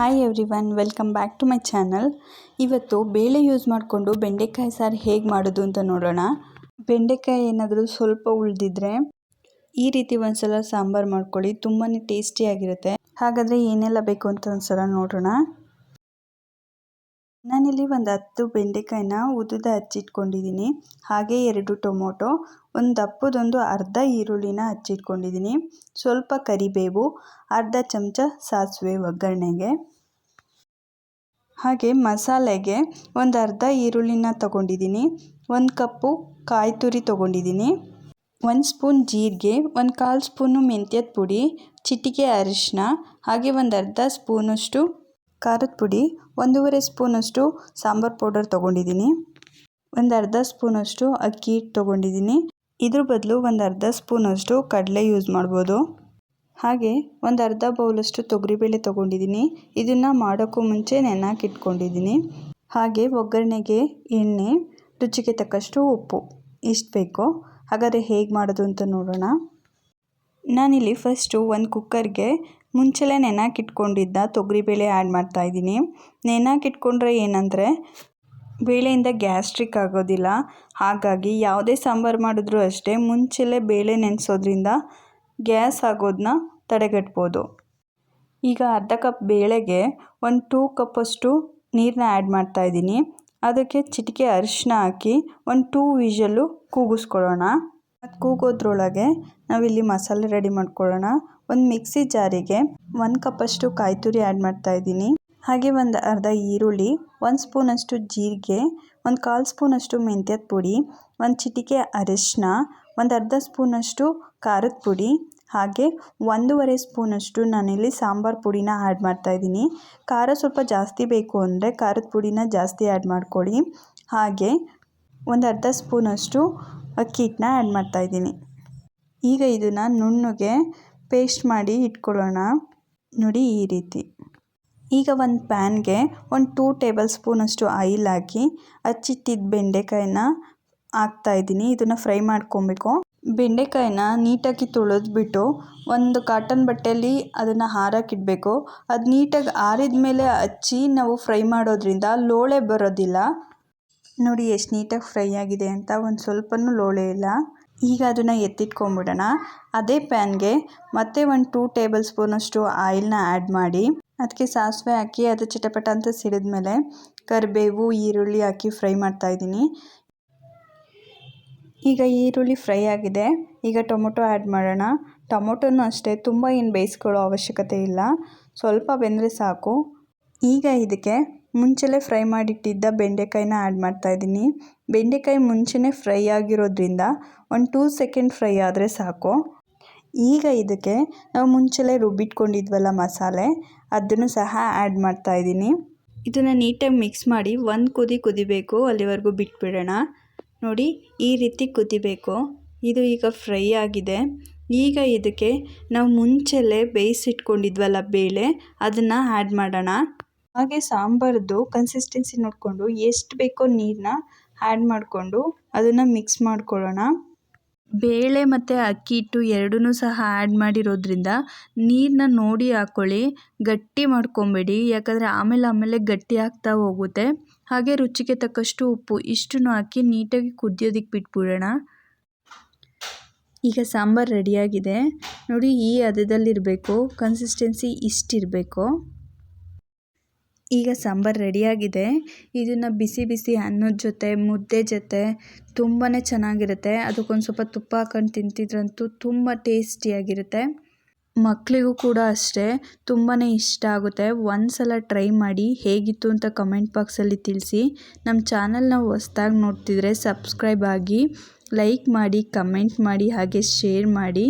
Hi everyone welcome back to my channel ಇವತ್ತು ಬೇಳೆ use ಮಾಡಿಕೊಂಡು ಬೆಂಡೆಕಾಯಿ ಸಾರು ಹೇಗೆ ಮಾಡೋದು ಅಂತ ನೋಡೋಣ. ಬೆಂಡೆಕಾಯಿ ಏನಾದರೂ ಸ್ವಲ್ಪ ಉಳಿದಿದ್ರೆ ಈ ರೀತಿ ಒಂದ್ಸಲ ಸಾಂಬಾರು ಮಾಡ್ಕೊಳ್ಳಿ ತುಂಬಾ ಟೇಸ್ಟಿಯಾಗಿರುತ್ತೆ ಹಾಗಾದರೆ ಏನೆಲ್ಲ ಬೇಕು ಅಂತ ಒಂದ್ಸಲ ನೋಡೋಣ. ನಾನಿಲ್ಲಿ ಒಂದು ಹತ್ತು ಬೆಂಡೆಕಾಯಿನ ಉದ್ದದ ಹಚ್ಚಿಟ್ಕೊಂಡಿದ್ದೀನಿ ಹಾಗೆ ಎರಡು ಟೊಮೊಟೊ, ಒಂದು ದಪ್ಪದೊಂದು ಅರ್ಧ ಈರುಳ್ಳಿನ ಹಚ್ಚಿಟ್ಕೊಂಡಿದ್ದೀನಿ ಸ್ವಲ್ಪ ಕರಿಬೇವು, ಅರ್ಧ ಚಮಚ ಸಾಸಿವೆ ಒಗ್ಗರಣೆಗೆ. ಹಾಗೆ ಮಸಾಲೆಗೆ ಒಂದು ಅರ್ಧ ಈರುಳ್ಳಿನ ತೊಗೊಂಡಿದ್ದೀನಿ, ಒಂದು ಕಪ್ಪು ಕಾಯಿ ತುರಿ ತೊಗೊಂಡಿದ್ದೀನಿ, ಒಂದು ಸ್ಪೂನ್ ಜೀರಿಗೆ, ಒಂದು ಕಾಲು ಸ್ಪೂನು ಮೆಂತ್ಯದ ಪುಡಿ, ಚಿಟಿಕೆ ಅರಿಶಿನ ಹಾಗೆ ಒಂದು ಅರ್ಧ ಸ್ಪೂನಷ್ಟು ಖಾರದ ಪುಡಿ, ಒಂದೂವರೆ ಸ್ಪೂನಷ್ಟು ಸಾಂಬಾರು ಪೌಡರ್ ತೊಗೊಂಡಿದ್ದೀನಿ, ಒಂದು ಅರ್ಧ ಸ್ಪೂನಷ್ಟು ಅಕ್ಕಿ ಹಿಟ್ಟು ತೊಗೊಂಡಿದ್ದೀನಿ. ಇದ್ರ ಬದಲು ಒಂದು ಅರ್ಧ ಸ್ಪೂನಷ್ಟು ಕಡಲೆ ಯೂಸ್ ಮಾಡ್ಬೋದು. ಹಾಗೆ ಒಂದು ಅರ್ಧ ಬೌಲಷ್ಟು ತೊಗರಿಬೇಳೆ ತೊಗೊಂಡಿದ್ದೀನಿ. ಇದನ್ನು ಮಾಡೋಕ್ಕೂ ಮುಂಚೆ ನೆನಕಿಟ್ಕೊಂಡಿದ್ದೀನಿ ಹಾಗೆ ಒಗ್ಗರಣೆಗೆ ಎಣ್ಣೆ, ರುಚಿಗೆ ತಕ್ಕಷ್ಟು ಉಪ್ಪು. ಇಷ್ಟು ಬೇಕು. ಹಾಗಾದರೆ ಹೇಗೆ ಮಾಡೋದು ಅಂತ ನೋಡೋಣ. ನಾನಿಲ್ಲಿ ಫಸ್ಟು ಒಂದು ಕುಕ್ಕರ್ಗೆ ಮುಂಚೆಲೇ ನೆನಕಿಟ್ಕೊಂಡಿದ್ದ ತೊಗರಿಬೇಳೆ ಆ್ಯಡ್ ಮಾಡ್ತಾಯಿದ್ದೀನಿ ನೆನಕಿಟ್ಕೊಂಡ್ರೆ ಏನಂದರೆ, ಬೇಳೆಯಿಂದ ಗ್ಯಾಸ್ಟ್ರಿಕ್ ಆಗೋದಿಲ್ಲ. ಹಾಗಾಗಿ ಯಾವುದೇ ಸಾಂಬಾರು ಮಾಡಿದ್ರೂ ಅಷ್ಟೇ ಮುಂಚೆಲೆ ಬೇಳೆ ನೆನೆಸೋದ್ರಿಂದ ಗ್ಯಾಸ್ ಆಗೋದನ್ನ ತಡೆಗಟ್ಬೋದು. ಈಗ ಅರ್ಧ ಕಪ್ ಬೇಳೆಗೆ ಒಂದು ಟೂ ಕಪ್ಪಷ್ಟು ನೀರನ್ನ ಆ್ಯಡ್ ಮಾಡ್ತಾಯಿದ್ದೀನಿ ಅದಕ್ಕೆ ಚಿಟಿಕೆ ಅರಿಶಿನ ಹಾಕಿ ಒಂದು ಟೂ ವಿಷಲ್ಲು ಕೂಗಿಸ್ಕೊಳ್ಳೋಣ. ಮತ್ತು ಕೂಗೋದ್ರೊಳಗೆ ನಾವಿಲ್ಲಿ ಮಸಾಲೆ ರೆಡಿ ಮಾಡ್ಕೊಳ್ಳೋಣ. ಒಂದು ಮಿಕ್ಸಿ ಜಾರಿಗೆ ಒಂದು ಕಪ್ಪಷ್ಟು ಕಾಯಿ ತುರಿ ಆ್ಯಡ್ ಮಾಡ್ತಾಯಿದ್ದೀನಿ ಹಾಗೆ ಒಂದು ಅರ್ಧ ಈರುಳ್ಳಿ, ಒಂದು ಸ್ಪೂನಷ್ಟು ಜೀರಿಗೆ, ಒಂದು ಕಾಲು ಸ್ಪೂನಷ್ಟು ಮೆಂತ್ಯದ ಪುಡಿ, ಒಂದು ಚಿಟಿಕೆ ಅರಿಶಿನ ಒಂದು ಅರ್ಧ ಸ್ಪೂನಷ್ಟು ಖಾರದ ಪುಡಿ, ಹಾಗೆ ಒಂದೂವರೆ ಸ್ಪೂನಷ್ಟು ನಾನಿಲ್ಲಿ ಸಾಂಬಾರು ಪುಡಿನ ಆ್ಯಡ್ ಮಾಡ್ತಾಯಿದ್ದೀನಿ ಖಾರ ಸ್ವಲ್ಪ ಜಾಸ್ತಿ ಬೇಕು ಅಂದರೆ ಖಾರದ ಪುಡಿನ ಜಾಸ್ತಿ ಆ್ಯಡ್ ಮಾಡ್ಕೊಳ್ಳಿ. ಹಾಗೆ ಒಂದು ಅರ್ಧ ಸ್ಪೂನಷ್ಟು ಅಕ್ಕಿ ಹಿಟ್ಟನ್ನ ಆ್ಯಡ್ ಮಾಡ್ತಾಯಿದ್ದೀನಿ ಈಗ ಇದನ್ನು ನುಣ್ಣಗೆ ಪೇಸ್ಟ್ ಮಾಡಿ ಇಟ್ಕೊಳ್ಳೋಣ. ನೋಡಿ ಈ ರೀತಿ. ಈಗ ಒಂದು ಪ್ಯಾನ್ಗೆ ಒಂದು ಟೂ ಟೇಬಲ್ ಸ್ಪೂನಷ್ಟು ಆಯಿಲ್ ಹಾಕಿ ಹಚ್ಚಿಟ್ಟಿದ್ದ ಬೆಂಡೆಕಾಯಿನ ಹಾಕ್ತಾಯಿದ್ದೀನಿ ಇದನ್ನು ಫ್ರೈ ಮಾಡ್ಕೊಬೇಕು. ಬೆಂಡೆಕಾಯಿನ ನೀಟಾಗಿ ತೊಳೆದ್ಬಿಟ್ಟು ಒಂದು ಕಾಟನ್ ಬಟ್ಟೆಯಲ್ಲಿ ಅದನ್ನು ಹಾರಕ್ಕಿಡಬೇಕು ಅದು ನೀಟಾಗಿ ಆರಿದ ಮೇಲೆ ಹಚ್ಚಿ ನಾವು ಫ್ರೈ ಮಾಡೋದ್ರಿಂದ ಲೋಳೆ ಬರೋದಿಲ್ಲ. ನೋಡಿ ಎಷ್ಟು ನೀಟಾಗಿ ಫ್ರೈ ಆಗಿದೆ ಅಂತ, ಒಂದು ಸ್ವಲ್ಪನೂ ಲೋಳೆ ಇಲ್ಲ. ಈಗ ಅದನ್ನು ಎತ್ತಿಟ್ಕೊಂಬಿಡೋಣ ಅದೇ ಪ್ಯಾನ್ಗೆ ಮತ್ತೆ ಒಂದು ಟೂ ಟೇಬಲ್ ಸ್ಪೂನಷ್ಟು ಆಯಿಲ್ನ ಆ್ಯಡ್ ಮಾಡಿ. ಅದಕ್ಕೆ ಸಾಸಿವೆ ಹಾಕಿ ಅದು ಚಿಟಪಟ ಅಂತ ಸಿಡಿದ ಮೇಲೆ ಕರಿಬೇವು, ಈರುಳ್ಳಿ ಹಾಕಿ ಫ್ರೈ ಮಾಡ್ತಾಯಿದ್ದೀನಿ ಈಗ ಈರುಳ್ಳಿ ಫ್ರೈ ಆಗಿದೆ. ಈಗ ಟೊಮೊಟೊ ಆ್ಯಡ್ ಮಾಡೋಣ. ಟೊಮೊಟೊನೂ ಅಷ್ಟೇ, ತುಂಬ ಏನು ಬೇಯಿಸ್ಕೊಳ್ಳೋ ಅವಶ್ಯಕತೆ ಇಲ್ಲ. ಸ್ವಲ್ಪ ಬೆಂದರೆ ಸಾಕು. ಈಗ ಇದಕ್ಕೆ ಮುಂಚೆಲೇ ಫ್ರೈ ಮಾಡಿಟ್ಟಿದ್ದ ಬೆಂಡೆಕಾಯಿನ ಆ್ಯಡ್ ಮಾಡ್ತಾಯಿದ್ದೀನಿ ಬೆಂಡೆಕಾಯಿ ಮುಂಚೆನೇ ಫ್ರೈ ಆಗಿರೋದ್ರಿಂದ ಒಂದು ಟೂ ಸೆಕೆಂಡ್ ಫ್ರೈ ಆದರೆ ಸಾಕು. ಈಗ ಇದಕ್ಕೆ ನಾವು ಮುಂಚೆಲೆ ರುಬ್ಬಿಟ್ಕೊಂಡಿದ್ವಲ್ಲ ಮಸಾಲೆ ಅದನ್ನು ಸಹ ಆ್ಯಡ್ ಮಾಡ್ತಾಯಿದ್ದೀನಿ ಇದನ್ನು ನೀಟಾಗಿ ಮಿಕ್ಸ್ ಮಾಡಿ ಒಂದು ಕುದಿ ಕುದಿಬೇಕು ಅಲ್ಲಿವರೆಗೂ ಬಿಟ್ಬಿಡೋಣ. ನೋಡಿ, ಈ ರೀತಿ ಕುದಿಬೇಕು. ಇದು ಈಗ ಫ್ರೈ ಆಗಿದೆ. ಈಗ ಇದಕ್ಕೆ ನಾವು ಮುಂಚೆಲೇ ಬೇಯಿಸಿಟ್ಕೊಂಡಿದ್ವಲ್ಲ ಬೇಳೆ, ಅದನ್ನು ಆ್ಯಡ್ ಮಾಡೋಣ. ಹಾಗೆ ಸಾಂಬಾರದ್ದು ಕನ್ಸಿಸ್ಟೆನ್ಸಿ ನೋಡಿಕೊಂಡು ಎಷ್ಟು ಬೇಕೋ ನೀರನ್ನ ಆ್ಯಡ್ ಮಾಡಿಕೊಂಡು ಅದನ್ನು ಮಿಕ್ಸ್ ಮಾಡ್ಕೊಳ್ಳೋಣ. ಬೇಳೆ ಮತ್ತು ಅಕ್ಕಿ ಹಿಟ್ಟು ಎರಡೂ ಸಹ ಆ್ಯಡ್ ಮಾಡಿರೋದ್ರಿಂದ ನೀರನ್ನ ನೋಡಿ ಹಾಕ್ಕೊಳ್ಳಿ ಗಟ್ಟಿ ಮಾಡ್ಕೊಬೇಡಿ. ಯಾಕಂದರೆ ಆಮೇಲೆ ಆಮೇಲೆ ಗಟ್ಟಿ ಆಗ್ತಾ ಹೋಗುತ್ತೆ. ಹಾಗೆ ರುಚಿಗೆ ತಕ್ಕಷ್ಟು ಉಪ್ಪು ಇಷ್ಟನ್ನು ಹಾಕಿ ನೀಟಾಗಿ ಕುದಿಯೋದಕ್ಕೆ ಬಿಟ್ಬಿಡೋಣ. ಈಗ ಸಾಂಬಾರು ರೆಡಿಯಾಗಿದೆ ನೋಡಿ ಈ ಹದದಲ್ಲಿರಬೇಕು ಕನ್ಸಿಸ್ಟೆನ್ಸಿ ಇಷ್ಟಿರಬೇಕು. ಈಗ ಸಾಂಬಾರು ರೆಡಿಯಾಗಿದೆ. ಇದನ್ನು ಬಿಸಿ ಬಿಸಿ ಅನ್ನದ ಜೊತೆ, ಮುದ್ದೆ ಜೊತೆ ತುಂಬಾ ಚೆನ್ನಾಗಿರುತ್ತೆ. ಅದಕ್ಕೊಂದು ಸ್ವಲ್ಪ ತುಪ್ಪ ಹಾಕೊಂಡು ತಿಂತಿದ್ರಂತೂ ತುಂಬ ಟೇಸ್ಟಿಯಾಗಿರುತ್ತೆ. ಮಕ್ಕಳಿಗೂ ಕೂಡ ಅಷ್ಟೇ ತುಂಬಾ ಇಷ್ಟ ಆಗುತ್ತೆ. ಒಂದು ಸಲ ಟ್ರೈ ಮಾಡಿ ಹೇಗಿತ್ತು ಅಂತ ಕಮೆಂಟ್ ಬಾಕ್ಸಲ್ಲಿ ತಿಳಿಸಿ. ನಮ್ಮ ಚಾನಲ್ನ ಹೊಸ್ದಾಗಿ ನೋಡ್ತಿದ್ರೆ ಸಬ್ಸ್ಕ್ರೈಬ್ ಆಗಿ ಲೈಕ್ ಮಾಡಿ, ಕಮೆಂಟ್ ಮಾಡಿ, ಹಾಗೆ ಶೇರ್ ಮಾಡಿ.